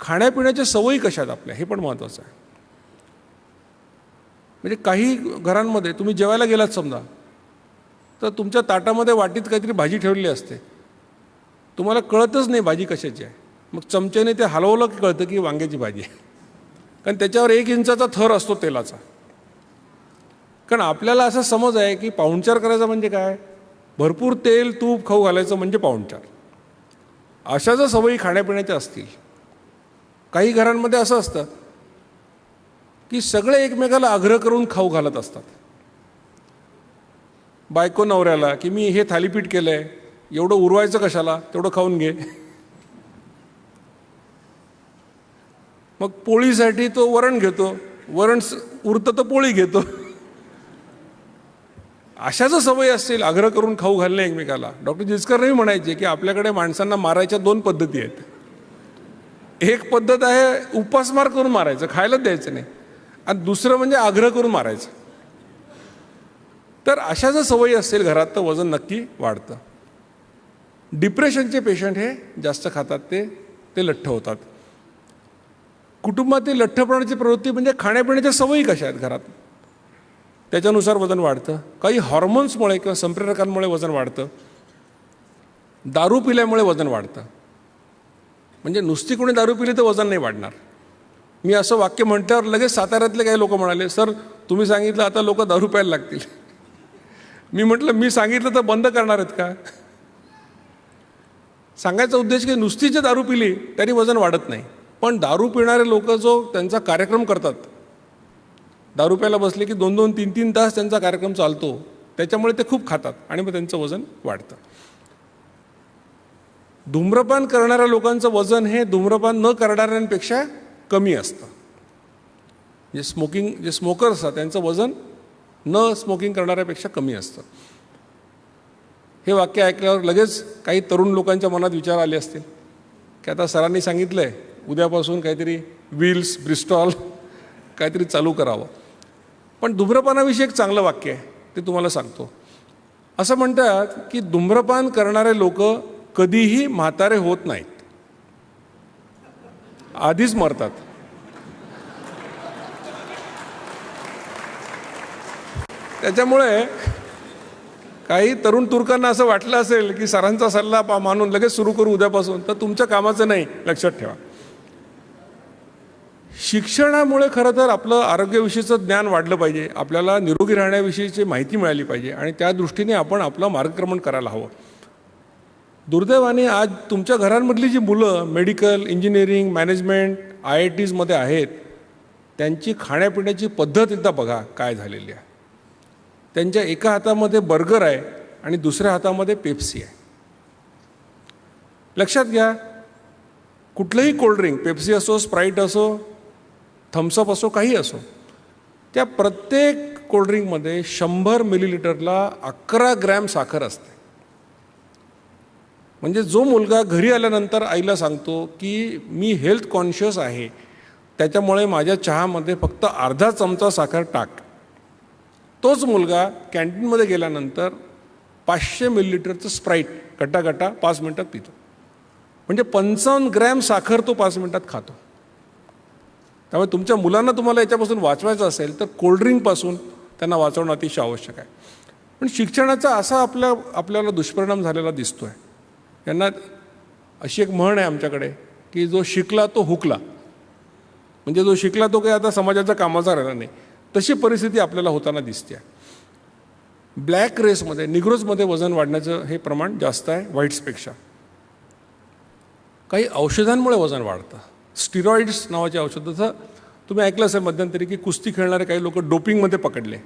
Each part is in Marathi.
खाण्यापिण्याच्या सवयी कशात आपल्या? हे पण महत्त्वाचं आहे. म्हणजे काही घरांमध्ये तुम्ही जेवायला गेलात समजा तर तुमच्या ताटामध्ये वाटीत काहीतरी भाजी ठेवलेली असते. तुम्हाला कळतच नाही भाजी कशाची आहे. मग चमच्याने ते हलवलं की कळतं की वांग्याची भाजी आहे. कारण त्याच्यावर एक इंचाचा थर असतो तेलाचा. कारण आपल्याला असा समज आहे की पाहुणचार करायचा म्हणजे काय? भरपूर तेल तूप खाऊ घालायचं म्हणजे पाहुणचार. अशा जर सवयी खाण्यापिण्याच्या असतील काही घरांमध्ये असं असतं की सगळे एकमेकाला आग्रह करून खाऊ घालत असतात. बायको नवऱ्याला की मी हे थालीपीठ केलं आहे एवढं उरवायचं कशाला तेवढं खाऊन घे. मग पोळीसाठी तो वरण घेतो वरण उरतं तर पोळी घेतो. अशा जर सवयी असतील आग्रह करून खाऊ घालणे एकमेकाला डॉक्टर जिचकरही म्हणायचे की आपल्याकडे माणसांना मारायच्या दोन पद्धती आहेत. एक पद्धत आहे उपासमार करून मारायचं खायलाच द्यायचं नाही. आणि दुसरं म्हणजे आग्रह करून मारायचं. तर अशा जर सवयी असेल घरात तर वजन नक्की वाढतं. डिप्रेशनचे पेशंट हे जास्त खातात ते ते लठ्ठ होतात. कुटुंबातील लठ्ठपणाची प्रवृत्ती म्हणजे खाण्यापिण्याच्या सवयी कशा आहेत घरात? त्याच्यानुसार वजन वाढतं. काही हॉर्मोन्समुळे किंवा संप्रेरकांमुळे वजन वाढतं. दारू पिल्यामुळे वजन वाढतं. म्हणजे नुसती कोणी दारू पिली तर वजन नाही वाढणार. मी असं वाक्य म्हटल्यावर लगेच साताऱ्यातले काही लोक म्हणाले सर तुम्ही सांगितलं आता लोक दारू प्यायला लागतील. मी म्हटलं मी सांगितलं तर बंद करणार आहेत का? सांगायचा उद्देश की नुसती जे दारू पिली तरी वजन वाढत नाही. पण दारू पिणारे लोक जो त्यांचा कार्यक्रम करतात दारू प्यायला बसले की दोन दोन तीन तीन तास त्यांचा कार्यक्रम चालतो त्याच्यामुळे ते खूप खातात आणि मग त्यांचं वजन वाढतं. धूम्रपान करणाऱ्या लोकांचं वजन हे धूम्रपान न करणाऱ्यांपेक्षा कमी असतं. जे स्मोकिंग जे स्मोकर असतात त्यांचं वजन न स्मोकिंग करणाऱ्यापेक्षा कमी असतं. हे वाक्य ऐकल्यावर लगेच काही तरुण लोकांच्या मनात विचार आले असतील. की आता सरांनी सांगितलं आहे उद्यापासून काहीतरी व्हील्स ब्रिस्टॉल काहीतरी चालू करावं. पण धूम्रपानाविषयी एक चांगलं वाक्य आहे ते तुम्हाला सांगतो. असं म्हणतात की धूम्रपान करणारे लोक कधीही म्हातारे होत नाहीत. आधीच मरतात. त्याच्यामुळे काही तरुण तुर्कांना असं वाटलं असेल की सरांचा सल्ला पा मानून लगेच सुरू करू उद्यापासून तर तुमच्या कामाचं नाही लक्षात ठेवा. शिक्षणामुळे खरं तर आपलं आरोग्याविषयीचं ज्ञान वाढलं पाहिजे आपल्याला निरोगी राहण्याविषयीची माहिती मिळाली पाहिजे आणि त्या दृष्टीने आपण आपलं मार्गक्रमण करायला हवं. दुर्दैवाने आज तुमच्या घरांमधली जी मुलं medical engineering management I I टीजमध्ये आहेत त्यांची खाण्यापिण्याची पद्धत एकदा बघा काय झालेली आहे. त्यांच्या एका हातामध्ये बर्गर आहे आणि दुसऱ्या हातामध्ये पेप्सी आहे. लक्षात घ्या कुठलंही कोल्ड्रिंक पेप्सी असो स्प्राईट असो थम्सअप असो काही असो त्या प्रत्येक कोल्ड्रिंकमध्ये शंभर मिलीलिटरला अकरा ग्रॅम साखर असते. म्हणजे जो मुलगा घरी आल्यानंतर आईला सांगतो की मी हेल्थ कॉन्शियस आहे त्याच्यामुळे माझ्या चहामध्ये फक्त अर्धा चमचा साखर टाक. तोच मुलगा कॅन्टीनमध्ये गेल्यानंतर पाचशे मिलीलिटरचं स्प्राईट गटा गटा पाच मिनटात पितो. म्हणजे पंचावन्न ग्रॅम साखर तो पाच मिनटात खातो. त्यामुळे तुमच्या मुलांना तुम्हाला याच्यापासून वाचवायचं असेल तर कोल्ड्रिंकपासून त्यांना वाचवणं अतिशय आवश्यक आहे. पण शिक्षणाचा असा आपल्या आपल्याला दुष्परिणाम झालेला दिसतो आहे यांना अशी एक म्हण आहे आमच्याकडे की जो शिकला तो हुकला. म्हणजे जो शिकला तो काही आता समाजाच्या कामाचा राहिला नाही. तशी परिस्थिती आपल्याला होताना दिसते ब्लॅक रेसमध्ये निग्रोजमध्ये वजन वाढण्याचं हे प्रमाण जास्त आहे व्हाईट्सपेक्षा. काही औषधांमुळे वजन वाढतं. स्टिरॉइड्स नावाचे औषध जसं तुम्ही ऐकलं असेल मध्यंतरी की कुस्ती खेळणारे काही लोक डोपिंगमध्ये पकडले.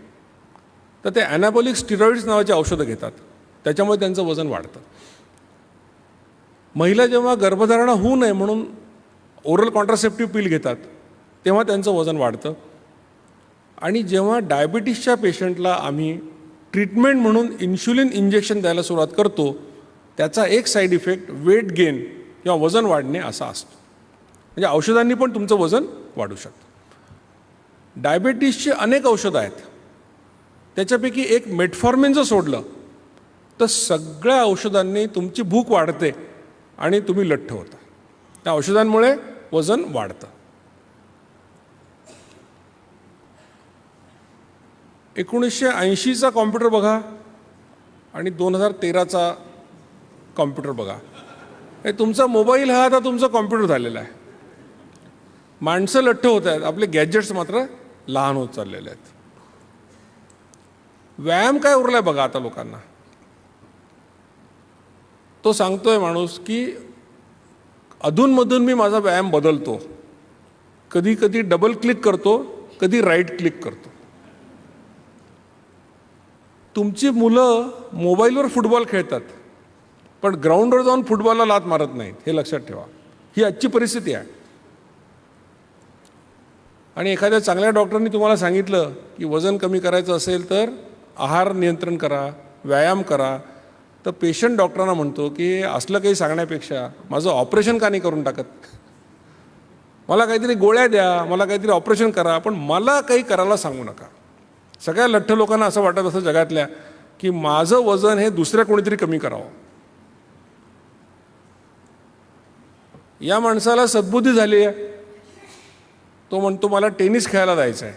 तर ते ॲनाबॉलिक स्टिरॉइड्स नावाचे औषधं घेतात. त्याच्यामुळे त्यांचं वजन वाढतं. महिला जेव्हा गर्भधारणा होऊ नये म्हणून ओरल कॉन्ट्रासेप्टिव्ह पिल घेतात तेव्हा त्यांचं वजन वाढतं. आणि जेव्हा डायबिटीसच्या पेशंटला आम्ही ट्रीटमेंट म्हणून इन्शुलिन इंजेक्शन द्यायला सुरुवात करतो त्याचा एक साईड इफेक्ट वेट गेन किंवा वजन वाढणे असा असतो. म्हणजे औषधांनी पण तुमचं वजन वाढू शकतं. डायबिटीसची अनेक औषधं आहेत. त्याच्यापैकी एक मेटफॉर्मिन जर सोडलं तर सगळ्या औषधांनी तुमची भूक वाढते. आणि तुम्ही लठ्ठ होता. त्या औषधांमुळे वजन वाढतं. एकोणीसशे ऐंशीचा कॉम्प्युटर बघा आणि दोन हजार तेराचा कॉम्प्युटर बघा. हे तुमचा मोबाईल हा आता तुमचा कॉम्प्युटर झालेला आहे. माणसं लठ्ठ होत आहेत. आपले गॅजेट्स मात्र लहान होत चाललेले आहेत. व्यायाम काय उरलाय बघा आता लोकांना. तो सांगतोय माणूस की अधूनमधून मी माझा व्यायाम बदलतो. कधी कधी डबल क्लिक करतो कधी राईट क्लिक करतो. तुमची मुलं मोबाईलवर फुटबॉल खेळतात पण ग्राउंडवर जाऊन फुटबॉलला लात मारत नाहीत हे लक्षात ठेवा. ही आजची परिस्थिती आहे. आणि एखाद्या चांगल्या डॉक्टरनी तुम्हाला सांगितलं की वजन कमी करायचं असेल तर आहार नियंत्रण करा व्यायाम करा तर पेशंट डॉक्टरांना म्हणतो की असलं काही सांगण्यापेक्षा माझं ऑपरेशन का नाही करून टाकत? मला काहीतरी गोळ्या द्या मला काहीतरी ऑपरेशन करा पण मला काही करायला सांगू नका. सगळ्या लठ्ठ लोकांना असं वाटत असं जगातल्या की माझं वजन हे दुसऱ्या कोणीतरी कमी करावं. या माणसाला सद्बुद्धी झाली आहे. तो म्हणतो मला टेनिस खेळायला जायचं आहे.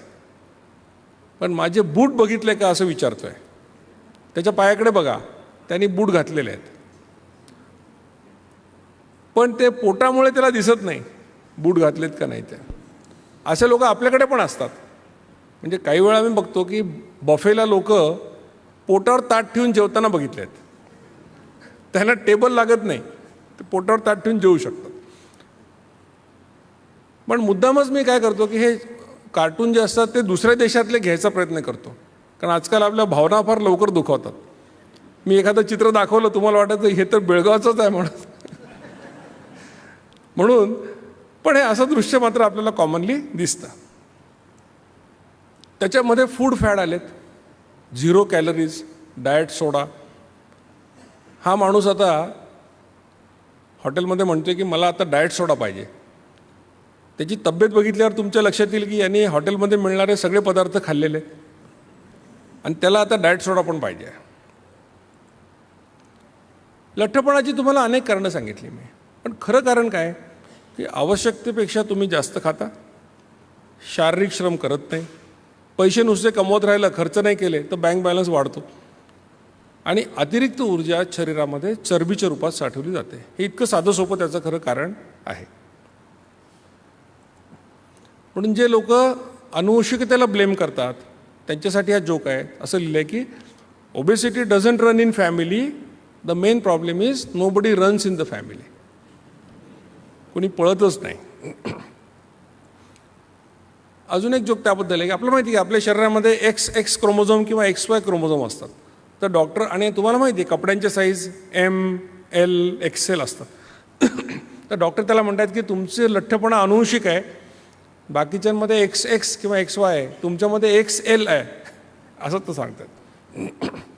पण माझे बूट बघितले का असं विचारतोय? त्याच्या पायाकडे बघा. त्यांनी बूट घातलेले आहेत. पण ते पोटामुळे त्याला दिसत नाही बूट घातलेत का नाही त्या असे लोक आपल्याकडे पण असतात. म्हणजे काही वेळा आम्ही बघतो की बफेला लोक पोटावर ताट ठेवून जेवताना बघितले आहेत त्यांना टेबल लागत नाही ते पोटावर ताट ठेवून जेवू शकतात. पण मुद्दामच मी काय करतो की हे कार्टून जे असतात ते दुसऱ्या देशातले घ्यायचा प्रयत्न करतो. कारण आजकाल आपल्या भावना फार लवकर दुखावतात. मी एखादं चित्र दाखवलं तुम्हाला वाटायचं हे तर बेळगावचंच आहे म्हणून. म्हणून पण हे असं दृश्य मात्र आपल्याला कॉमनली दिसतं. त्याच्यामध्ये फूड फॅड आलेत. झिरो कॅलरीज डाएट सोडा हा माणूस आता हॉटेलमध्ये म्हणतोय की मला आता डाएट सोडा पाहिजे. त्याची तब्येत बघितल्यावर तुमच्या लक्षात येईल की यांनी हॉटेलमध्ये मिळणारे सगळे पदार्थ खाल्लेले. आणि त्याला आता डाएट सोडा पण पाहिजे लठ्ठपणाची तुम्हाला अनेक कारणं सांगितली मी. पण खरं कारण काय? की आवश्यकतेपेक्षा तुम्ही जास्त खाता शारीरिक श्रम करत नाही पैसे नुसते कमवत राहिलं खर्च नाही केले तर बँक बॅलन्स वाढतो. आणि अतिरिक्त ऊर्जा शरीरामध्ये चरबीच्या रूपात साठवली जाते. हे इतकं साधं सोपं त्याचं खरं कारण आहे. म्हणून जे लोक अनुवंशिकतेला ब्लेम करतात त्यांच्यासाठी हा जोक आहे. असं लिहिलं आहे की obesity doesn't run in family the main problem is nobody runs in the family कोणी पळतच नाही. अजून एक जोक त्याबद्दल आहे की आपल्याला माहिती आहे की आपल्या शरीरामध्ये एक्स एक्स क्रोमोझोम किंवा एक्स वाय क्रोमोझोम असतात. तर डॉक्टर आणि तुम्हाला माहिती आहे कपड्यांचे साईज एम एल एक्सेल असतात. तर डॉक्टर त्याला म्हणतात की तुमचे लठ्ठपणा अनुवंशिक आहे. बाकीच्यांमध्ये एक्स एक्स किंवा एक्स वाय आहे. तुमच्यामध्ये एक्स एल आहे. असं तर सांगतात.